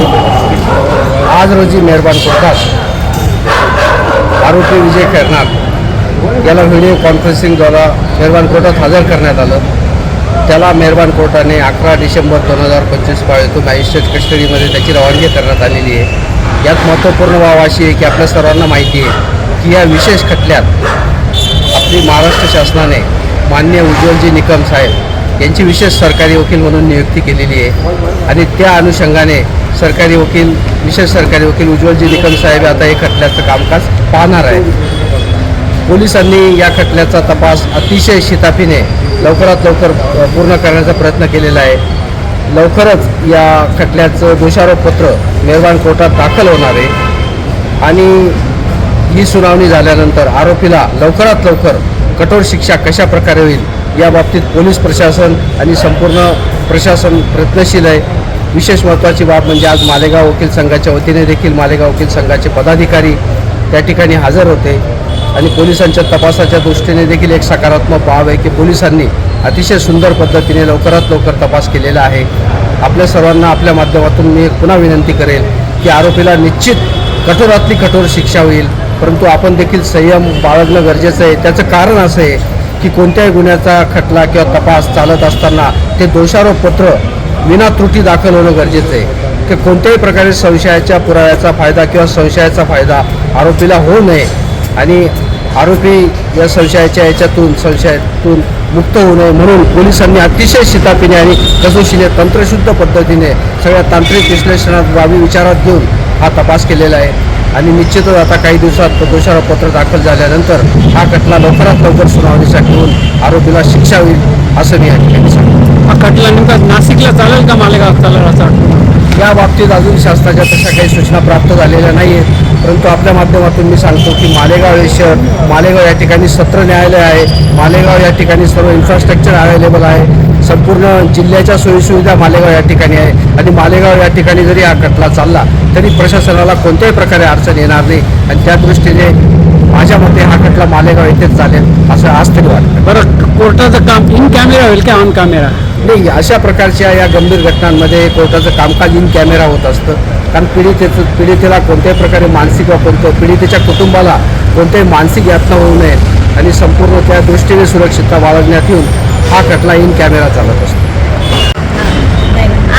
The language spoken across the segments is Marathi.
आज आज रोजी मेहरबान कोर्टात आरोपी विजय करणार याला व्हिडिओ कॉन्फरन्सिंगद्वारा मेहरबान कोर्टात हजर करण्यात आलं. त्याला मेहरबान कोर्टाने अकरा डिसेंबर दोन हजार पंचवीस पाळतो मॅजिस्ट्रेट कस्टडीमध्ये त्याची रवानगी करण्यात आलेली आहे. यात महत्त्वपूर्ण बाब अशी आहे की आपल्या सर्वांना माहिती आहे की या विशेष खटल्यात आपली महाराष्ट्र शासनाने मान्य उज्ज्वलजी निकम साहेब यांची विशेष सरकारी वकील म्हणून नियुक्ती केलेली आहे. आणि त्या अनुषंगाने सरकारी वकील विशेष सरकारी वकील उज्ज्वलजी निकम साहेब आता हे खटल्याचं कामकाज पाहणार आहेत. पोलिसांनी या खटल्याचा तपास अतिशय शिताफीने लवकरात लवकर पूर्ण करण्याचा प्रयत्न केलेला आहे. लवकरच या खटल्याचं दोषारोपपत्र मेहरबान कोर्टात दाखल होणार आहे. आणि ही सुनावणी झाल्यानंतर आरोपीला लवकरात लवकर कठोर शिक्षा कशा प्रकारे होईल या बाबतीत पोलीस प्रशासन आणि संपूर्ण प्रशासन प्रयत्नशील आहे. विशेष महत्त्वाची बाब म्हणजे आज मालेगाव वकील संघाच्या वतीने देखील मालेगाव वकील संघाचे पदाधिकारी त्या ठिकाणी हजर होते आणि पोलिसांच्या तपासाच्या दृष्टीने देखील एक सकारात्मक बाब आहे की पोलिसांनी अतिशय सुंदर पद्धतीने लवकरात लवकर तपास केलेला आहे. आपल्या सर्वांना आपल्या माध्यमातून मी पुन्हा विनंती करेल की आरोपीला निश्चित कठोरातली कठोर शिक्षा होईल परंतु आपण देखील संयम बाळगणं गरजेचं आहे. त्याचं कारण असं आहे की कोणत्याही गुन्ह्याचा खटला किंवा तपास चालत असताना ते दोषारोपपत्र विना त्रुटी दाखल होणं गरजेचं आहे. की कोणत्याही प्रकारे संशयाच्या पुराव्याचा फायदा किंवा संशयाचा फायदा आरोपीला होऊ नये आणि आरोपी या संशयाच्या याच्यातून संशयातून मुक्त होऊ नये म्हणून पोलिसांनी अतिशय शितापीने आणि कसोशीने तंत्रशुद्ध पद्धतीने सगळ्या तांत्रिक विश्लेषणात बाबी विचारात घेऊन हा तपास केलेला आहे. आणि निश्चितच आता काही दिवसात दोषारोपपत्र दाखल झाल्यानंतर हा खटला लवकरात लवकर सुनावणीसाठी होऊन आरोपीला शिक्षा होईल असं मी या ठिकाणी सांगतो. हा खटला नेमका नाशिकला चालेल का मालेगाव चालेल असं या बाबतीत अजून शासनाच्या तशा काही सूचना प्राप्त झालेल्या नाही आहेत परंतु आपल्या माध्यमातून मी सांगतो की मालेगाव हे शहर मालेगाव या ठिकाणी सत्र न्यायालय आहे मालेगाव या ठिकाणी सर्व इन्फ्रास्ट्रक्चर अवेलेबल आहे. संपूर्ण जिल्ह्याच्या सोयीसुविधा मालेगाव या ठिकाणी आहे. आणि मालेगाव या ठिकाणी जरी हा खटला चालला तरी प्रशासनाला कोणत्याही प्रकारे अडचण येणार नाही. आणि त्या दृष्टीने माझ्या मते हा खटला मालेगाव येथेच चालेल असं आज तरी वाटतं. बरं कोर्टाचं काम इन कॅमेरा होईल का ऑन कॅमेरा? नाही अशा प्रकारच्या या गंभीर घटनांमध्ये कोर्टाचं कामकाज इन कॅमेरा होत असतं. कारण पीडितेचं पीडितेला कोणत्याही प्रकारे मानसिक वा कोणत्या पीडितेच्या कुटुंबाला कोणत्याही मानसिक यातना होऊ नये. आणि संपूर्ण त्या दृष्टीने सुरक्षितता बाळगण्यात येऊन हा खटला इन कॅमेरा चालत असतो.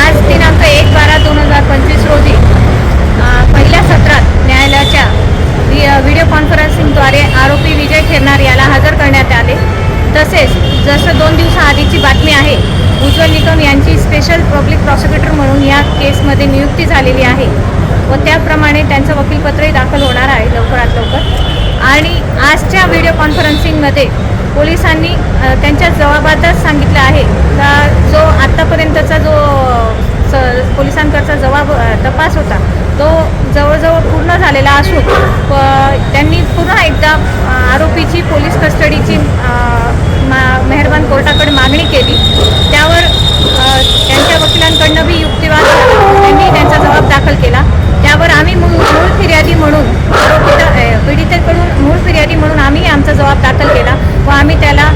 आज दिनांक एक बारा दोन हजार पंचवीस रोजी पहिल्या सत्रात न्यायालयाच्या वि- व्हिडिओ कॉन्फरन्सिंगद्वारे आरोपी विजय खेरणार याला हजर करण्यात आले. तसेच जसं दोन दिवसाआधीची बातमी आहे उज्ज्वल निकम यांची स्पेशल पब्लिक प्रॉसिक्युटर म्हणून या केसमध्ये नियुक्ती झालेली आहे व त्याप्रमाणे त्यांचं वकीलपत्रही दाखल होणार आहे लवकरात लवकर. आणि आजच्या व्हिडिओ कॉन्फरन्सिंगमध्ये पोलिसांनी त्यांच्या जबाबातच सांगितलं आहे. का जो आत्तापर्यंतचा जो स पोलिसांकडचा जबाब तपास होता तो जवळजवळ पूर्ण झालेला असून प- त्यांनी पुन्हा एकदा आरोपीची पोलीस कस्टडीची मा- मेहरबान कोर्टाकडे मागणी केली त्यावर अ, त्यांच्या वकिलांकडनं बी युक्तिवाद झाला. त्यांनी त्यांचा जबाब दाखल केला त्यावर आम्ही मूळ मूळ फिर्यादी म्हणून आरोपित अ, पीडितेकडून मूळ फिर्यादी म्हणून आम्ही आमचा जबाब दाखल केला व आम्ही त्याला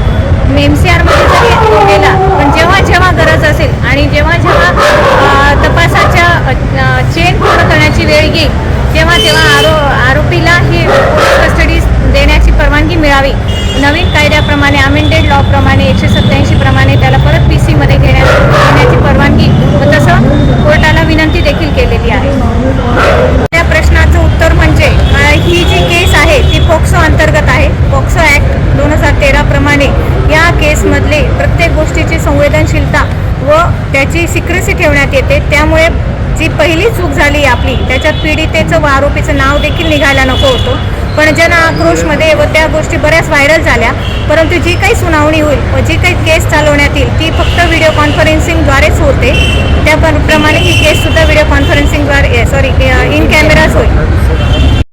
एम सी आरमध्ये जरी तो केला पण जेव्हा जेव्हा गरज असेल आणि जेव्हा जेव्हा अ, तपासाच्या चेन पूर्ण करण्याची वेळ येईल तेव्हा तेव्हा आरो आरोपीला ही पोलीस कस्टडी देण्याची परवानगी मिळावी. नवीन कायद्याप्रमाणे अमेंडेड लॉप्रमाणे एकशे सत्याऐंशी प्रमाणे त्याला परत पी सीमध्ये घेण्यात घेण्याची परवानगी व तसं कोर्टाला विनंती देखील केलेली आहे. त्या प्रश्नाचं उत्तर म्हणजे ही जी केस आहे ती पोक्सो अंतर्गत आहे. पोक्सो ॲक्ट दोन हजार तेराप्रमाणे या केसमधले प्रत्येक गोष्टीची संवेदनशीलता व त्याची सिक्रेसी ठेवण्यात येते. त्यामुळे जी पहिली चूक झाली आपली त्याच्यात पीडितेचं व आरोपीचं नाव देखील निघायला नको होतं. पण जन आक्रोशमध्ये व त्या गोष्टी बऱ्याच व्हायरल झाल्या परंतु जी काही सुनावणी होईल व जी काही केस चालवण्यात येईल ती फक्त व्हिडिओ कॉन्फरन्सिंगद्वारेच होते. त्याप्रमाणे ही केससुद्धा व्हिडिओ कॉन्फरन्सिंगद्वारे सॉरी इन कॅमेराच होईल.